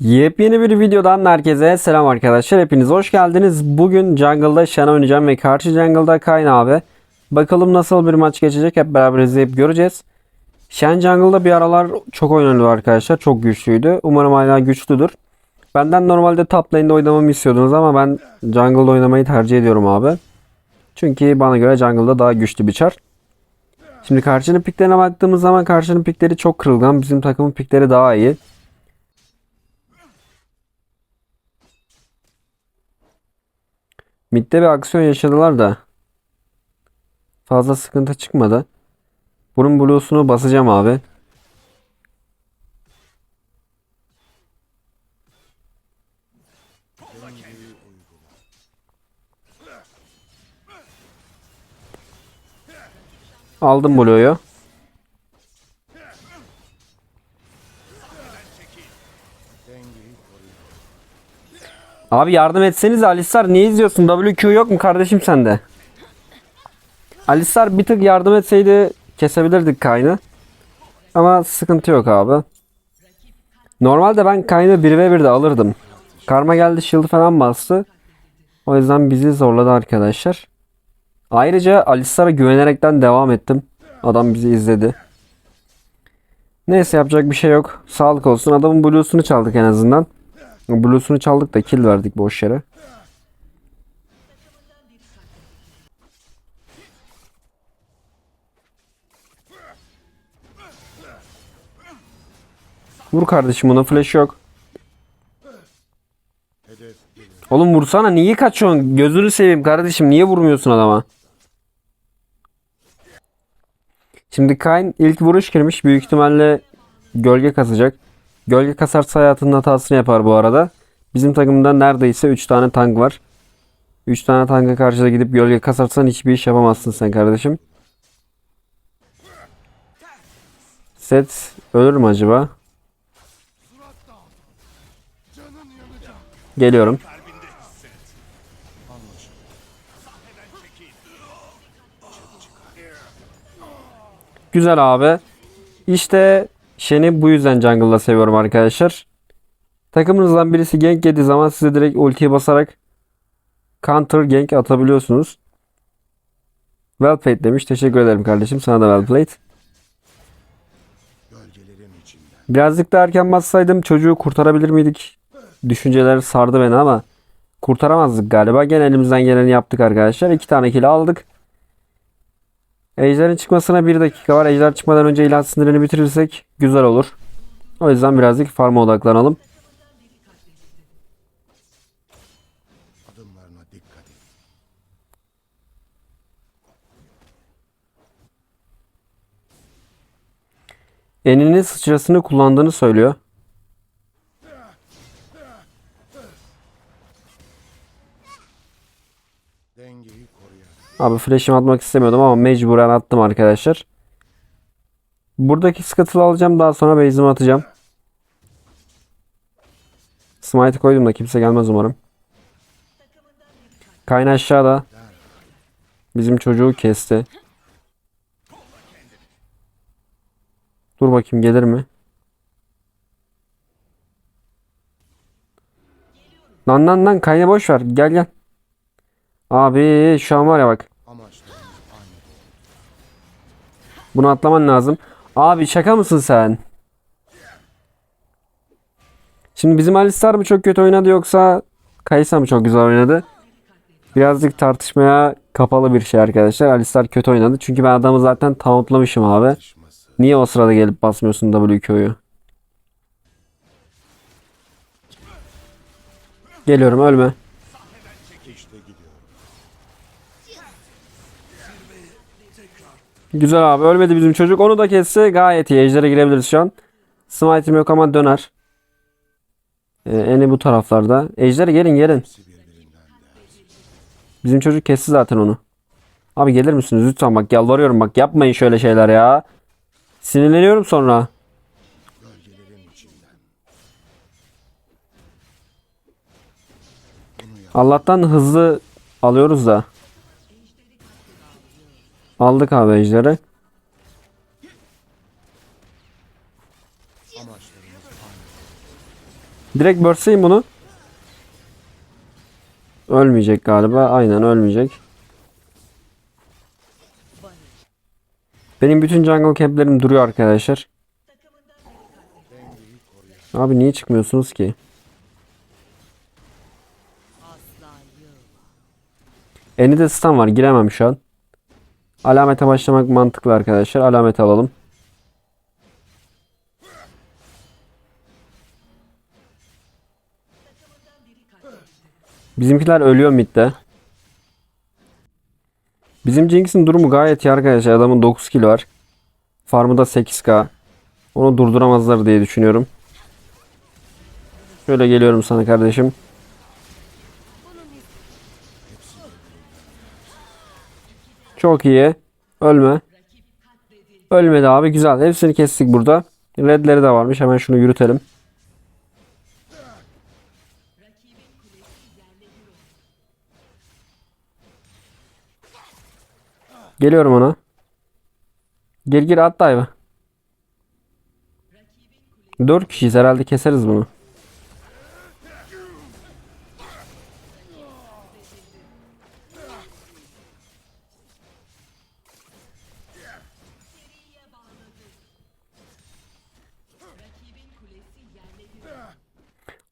Yepyeni bir videodan herkese selam arkadaşlar. Hepiniz hoş geldiniz. Bugün jungle'da Shen oynayacağım ve karşı jungle'da Kayn abi. Bakalım nasıl bir maç geçecek hep beraber izleyip göreceğiz. Shen jungle'da bir aralar çok oynanıyor arkadaşlar. Çok güçlüydü. Umarım hala güçlüdür. Benden normalde top lane'de oynamamı istiyordunuz ama ben jungle'da oynamayı tercih ediyorum abi. Çünkü bana göre jungle'da daha güçlü bir çar. Şimdi karşının piklerine baktığımız zaman karşının pikleri çok kırılgan. Bizim takımın pikleri daha iyi. Mid'de bir aksiyon yaşadılar da fazla sıkıntı çıkmadı. Bunun blues'unu basacağım abi. Aldım blue'yu. Abi yardım etseniz Alistar niye izliyorsun? WQ yok mu kardeşim sende? Alistar bir tık yardım etseydi kesebilirdik Kayn'ı. Ama sıkıntı yok abi. Normalde ben Kayn'ı 1v1'de alırdım. Karma geldi shield falan bastı. O yüzden bizi zorladı arkadaşlar. Ayrıca Alistar'a güvenerekten devam ettim. Adam bizi izledi. Neyse yapacak bir şey yok. Sağlık olsun. Adamın blues'unu çaldık en azından. Blues'unu çaldık da kill verdik boş yere. Vur kardeşim ona flash yok. Oğlum vursana niye kaçıyorsun? Gözünü seveyim kardeşim niye vurmuyorsun adama? Şimdi Kayn ilk vuruş girmiş. Büyük ihtimalle gölge kasacak. Gölge kasarsa hayatının hatasını yapar bu arada. Bizim takımda neredeyse 3 tane tank var. 3 tane tanka karşıda gidip gölge kasarsan hiçbir iş yapamazsın sen kardeşim. Set ölür mü acaba? Geliyorum. Güzel abi. İşte Shen'i bu yüzden jungle'da seviyorum arkadaşlar. Takımınızdan birisi gank yediği zaman size direkt ultiyi basarak counter gank atabiliyorsunuz. Well played demiş. Teşekkür ederim kardeşim. Sana da well played. Birazcık da erken bassaydım çocuğu kurtarabilir miydik? Düşünceler sardı beni ama kurtaramazdık galiba. Gene elimizden geleni yaptık arkadaşlar. İki tane kill aldık. Ejder'in çıkmasına bir dakika var. Ejder çıkmadan önce ilah sinirini bitirirsek güzel olur. O yüzden birazcık farma odaklanalım. Eninin sıçrasını kullandığını söylüyor. Abi flash'imi atmak istemiyordum ama mecburen attım arkadaşlar. Buradaki scuttle'ı alacağım daha sonra base'imi atacağım. Smite'ı koydum da kimse gelmez umarım. Kayn aşağıda. Bizim çocuğu kesti. Dur bakayım gelir mi? Lan lan lan Kayn'a boş ver. Gel gel. Abi şu an var ya bak. Bunu atlaman lazım. Abi şaka mısın sen? Şimdi bizim Alistar mı çok kötü oynadı yoksa Kaysa mı çok güzel oynadı? Birazcık tartışmaya kapalı bir şey arkadaşlar. Alistar kötü oynadı. Çünkü ben adamı zaten tauntlamışım abi. Niye o sırada gelip basmıyorsun WQ'yu? Geliyorum ölme. Güzel abi ölmedi bizim çocuk. Onu da kesse gayet iyi. Ejder'e girebiliriz şu an. Smite'im yok ama döner. Ee, eni bu taraflarda. Ejder'e gelin gelin. Bizim çocuk kesti zaten onu. Abi gelir misiniz lütfen bak yalvarıyorum bak yapmayın şöyle şeyler ya. Sinirleniyorum sonra. Allah'tan hızlı alıyoruz da. Aldık abi ejderi. Direkt börseyim bunu. Ölmeyecek galiba. Aynen ölmeyecek. Benim bütün jungle camplerim duruyor arkadaşlar. Abi niye çıkmıyorsunuz ki? Eni de stun var. Giremem şu an. Alamete başlamak mantıklı arkadaşlar. Alamete alalım. Bizimkiler ölüyor midde. Bizim Jinx'in durumu gayet iyi arkadaşlar. Adamın 9 kill var. Farmı da 8k. Onu durduramazlar diye düşünüyorum. Şöyle geliyorum sana kardeşim. Çok iyi. Ölme. Ölmedi abi güzel. Hepsini kestik burada. Redleri de varmış. Hemen şunu yürütelim. Geliyorum ona. Gir gir at dive'ı. 4 kişiyiz herhalde keseriz bunu.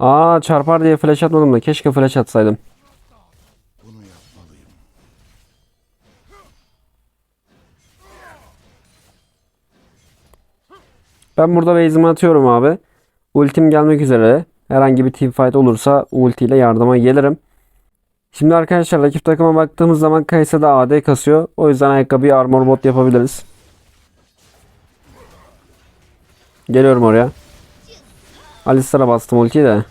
Aa çarpar diye flash atmadım da keşke flash atsaydım. Ben burada base'imi atıyorum abi. Ultim gelmek üzere. Herhangi bir teamfight olursa ultiyle yardıma gelirim. Şimdi arkadaşlar rakip takıma baktığımız zaman Kaysa da AD kasıyor. O yüzden ayakkabıyı armor bot yapabiliriz. Geliyorum oraya. Alistar'a bastım ultiyi de.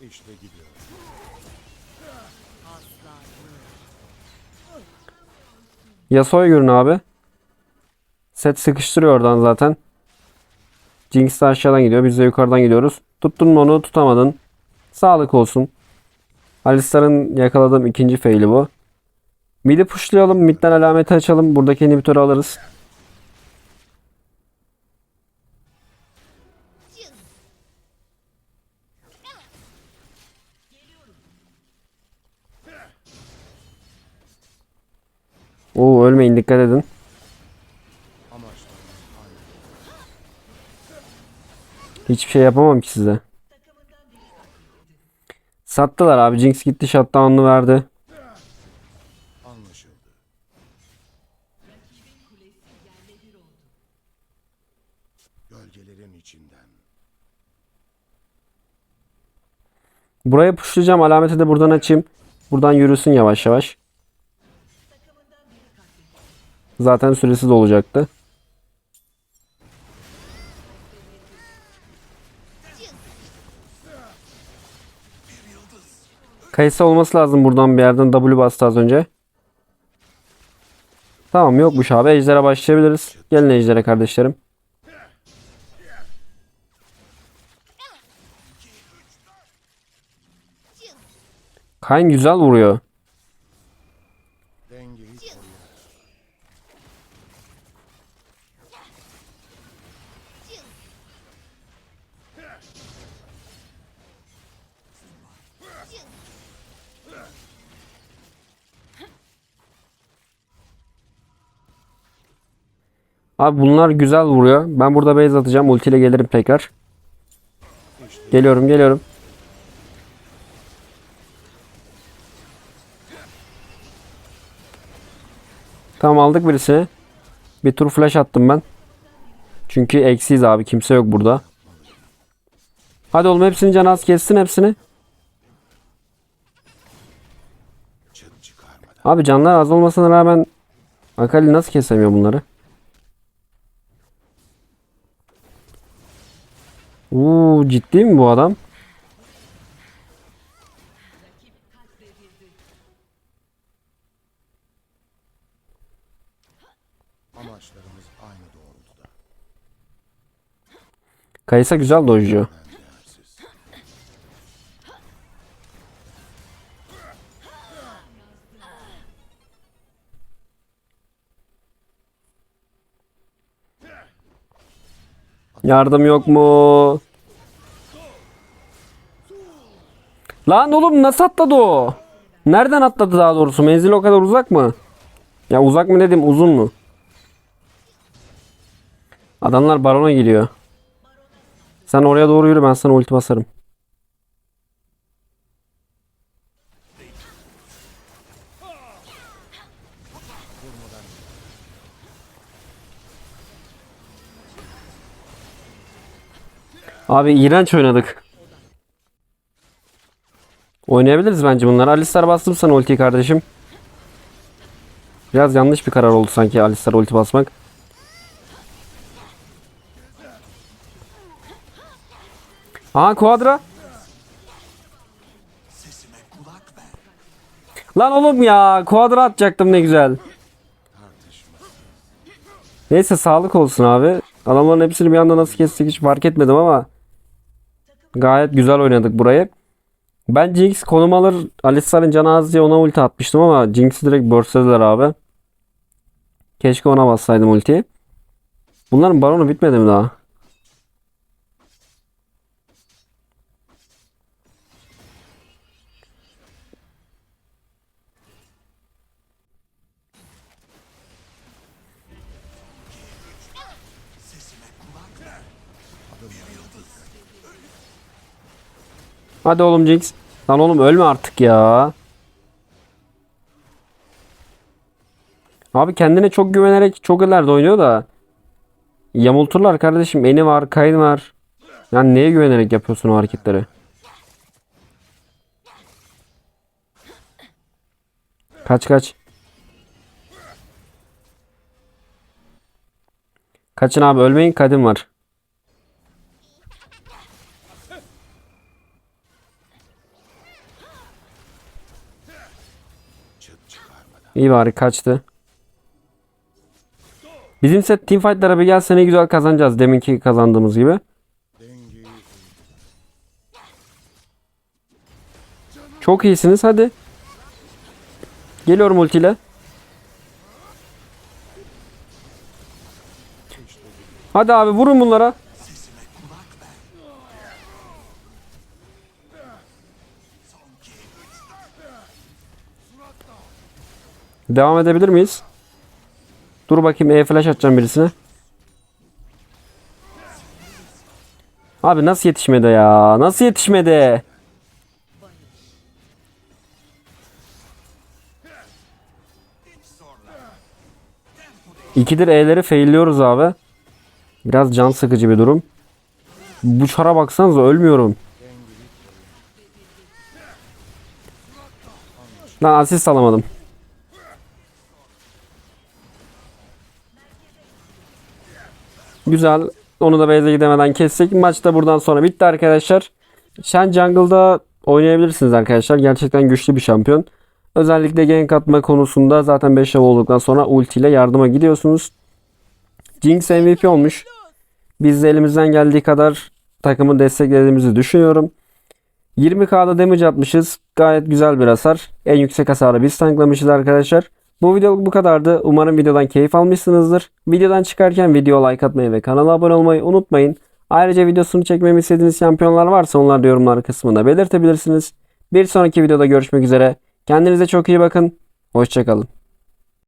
İşte gidiyor. Yasuo'ya görün abi. Set sıkıştırıyor oradan zaten. Jinx de aşağıdan gidiyor. Biz de yukarıdan gidiyoruz. Tuttun mu onu tutamadın. Sağlık olsun. Alistar'ın yakaladığım ikinci faili bu. Mid'i pushlayalım. Mid'den alameti açalım. Buradaki inhibitörü alırız. Oo ölmeyin dikkat edin. Hiçbir şey yapamam ki size. Sattılar abi. Jinx gitti shutdown'unu verdi. Anlaşıldı. Buraya pushlayacağım. Alameti de buradan açayım. Buradan yürüsün yavaş yavaş. Zaten süresiz olacaktı. Kayısı olması lazım buradan bir yerden W bastı az önce. Tamam yokmuş abi. Ejder'e başlayabiliriz. Gelin Ejder'e kardeşlerim. Kayn güzel vuruyor. Abi bunlar güzel vuruyor. Ben burada base atacağım. Ulti ile gelirim tekrar. Geliyorum geliyorum. Tamam aldık birisini. Bir tur flash attım ben. Çünkü eksiyiz abi. Kimse yok burada. Hadi oğlum hepsini can az kessin hepsini. Abi canlar az olmasına rağmen Akali nasıl kesemiyor bunları? Uuu ciddi mi bu adam? Amaçlarımız aynı doğrultuda. Kayısa güzel dojluyor. Yardım yok mu? Lan oğlum nasıl atladı o? Nereden atladı daha doğrusu? Menzil o kadar uzak mı? Ya uzak mı dedim uzun mu? Adamlar barona gidiyor. Sen oraya doğru yürü ben sana ulti basarım. Abi iğrenç oynadık. Oynayabiliriz bence bunları. Alistar bastım sana ultiyi kardeşim. Biraz yanlış bir karar oldu sanki Alistar ulti basmak. Aha Quadra. Lan oğlum ya Quadra atacaktım ne güzel. Neyse sağlık olsun abi. Adamların hepsini bir anda nasıl kestik hiç fark etmedim ama gayet güzel oynadık burayı. Ben Jinx konum alır Alistar'ın canı diye ona ulti atmıştım ama Jinx'i direkt burstladılar abi. Keşke ona bassaydım ultiyi. Bunların baronu bitmedi mi daha? Hadi oğlum Jinx. Lan oğlum ölme artık ya. Abi kendine çok güvenerek çok ileride oynuyor da. Yamulturlar kardeşim. Eni var, Kayn var. Yani neye güvenerek yapıyorsun o hareketleri? Kaç kaç. Kaçın abi ölmeyin kadim var. İyi bari kaçtı. Bizim set teamfight'lara bir gelse ne güzel kazanacağız deminki kazandığımız gibi. Çok iyisiniz hadi. Geliyorum ultiyle. Hadi abi vurun bunlara. Devam edebilir miyiz? Dur bakayım E flash atacağım birisine. Abi nasıl yetişmedi ya? Nasıl yetişmedi? İkidir E'leri failliyoruz abi. Biraz can sıkıcı bir durum. Bu çara baksanıza ölmüyorum. Lan asist alamadım. Güzel. Onu da base'e gidemeden kestik. Maç da buradan sonra bitti arkadaşlar. Shen Jungle'da oynayabilirsiniz arkadaşlar. Gerçekten güçlü bir şampiyon. Özellikle gank atma konusunda zaten 5 level olduktan sonra ulti ile yardıma gidiyorsunuz. Jinx MVP olmuş. Biz de elimizden geldiği kadar takımı desteklediğimizi düşünüyorum. 20k'da damage atmışız. Gayet güzel bir hasar. En yüksek hasarı biz tanklamışız arkadaşlar. Bu video bu kadardı. Umarım videodan keyif almışsınızdır. Videodan çıkarken video like atmayı ve kanala abone olmayı unutmayın. Ayrıca videosunu çekmemi istediğiniz şampiyonlar varsa onları da yorumlar kısmında belirtebilirsiniz. Bir sonraki videoda görüşmek üzere. Kendinize çok iyi bakın. Hoşçakalın.